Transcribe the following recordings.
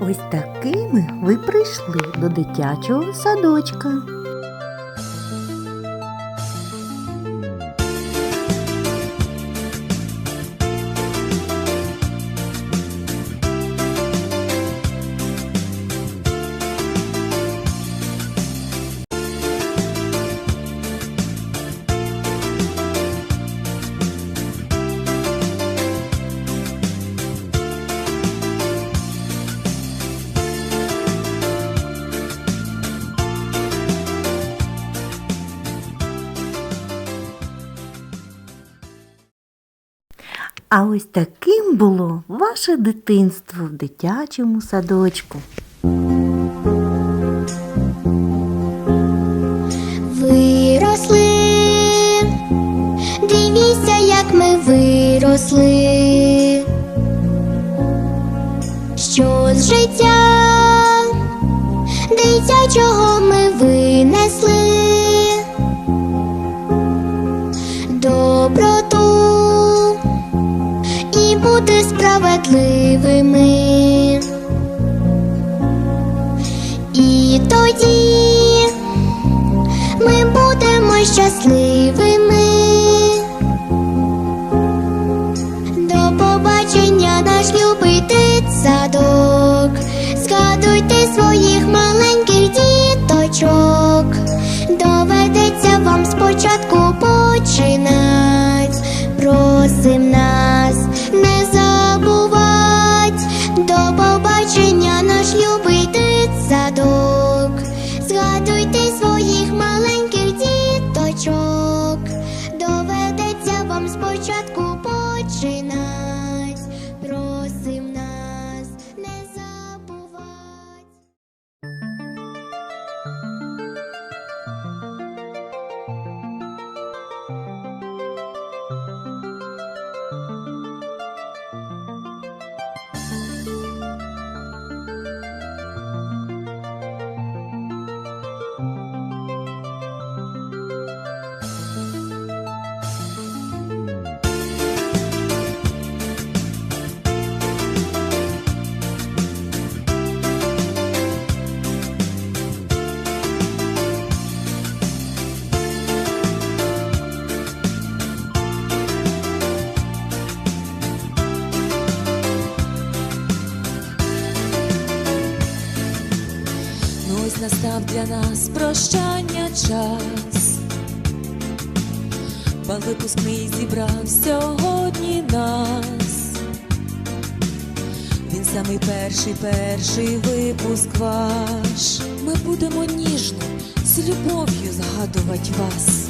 Ось такими ви прийшли до дитячого садочка. А ось таким було ваше дитинство в дитячому садочку. Виросли, дивіться, як ми виросли, що з життя бути справедливими. І тоді ми будемо щасливими. До побачення, наш любий дитсадок. Доведеться настав для нас прощання час. Бал випускний зібрав сьогодні нас. Він самий перший, перший випуск ваш. Ми будемо ніжно з любов'ю згадувати вас.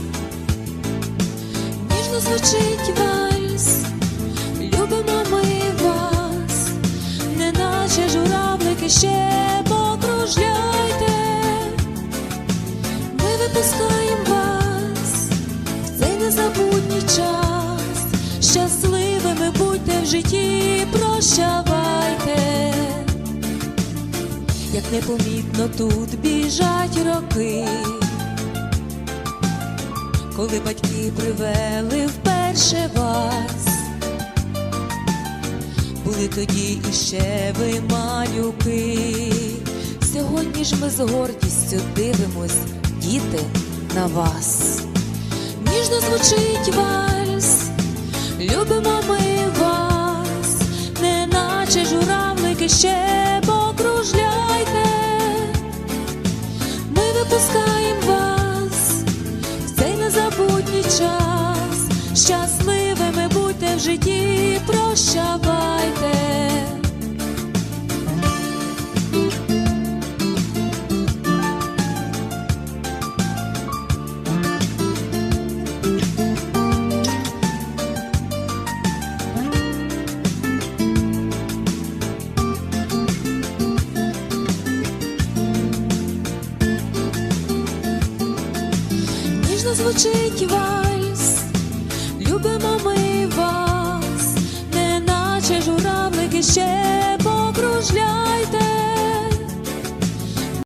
Ніжно звучить вальс, любимо ми незабутній час. Щасливими будьте в житті, прощавайте. Як непомітно тут біжать роки, коли батьки привели вперше вас. Були тоді іще ви малюки. Сьогодні ж ми з гордістю дивимось, діти, на вас. Ніжно звучить вальс, любимо ми вас, неначе журавлики ще покружляйте. Ми випускаємо вас в цей незабутній час. Щасливими будьте в житті, прощавайте. Ніжно звучить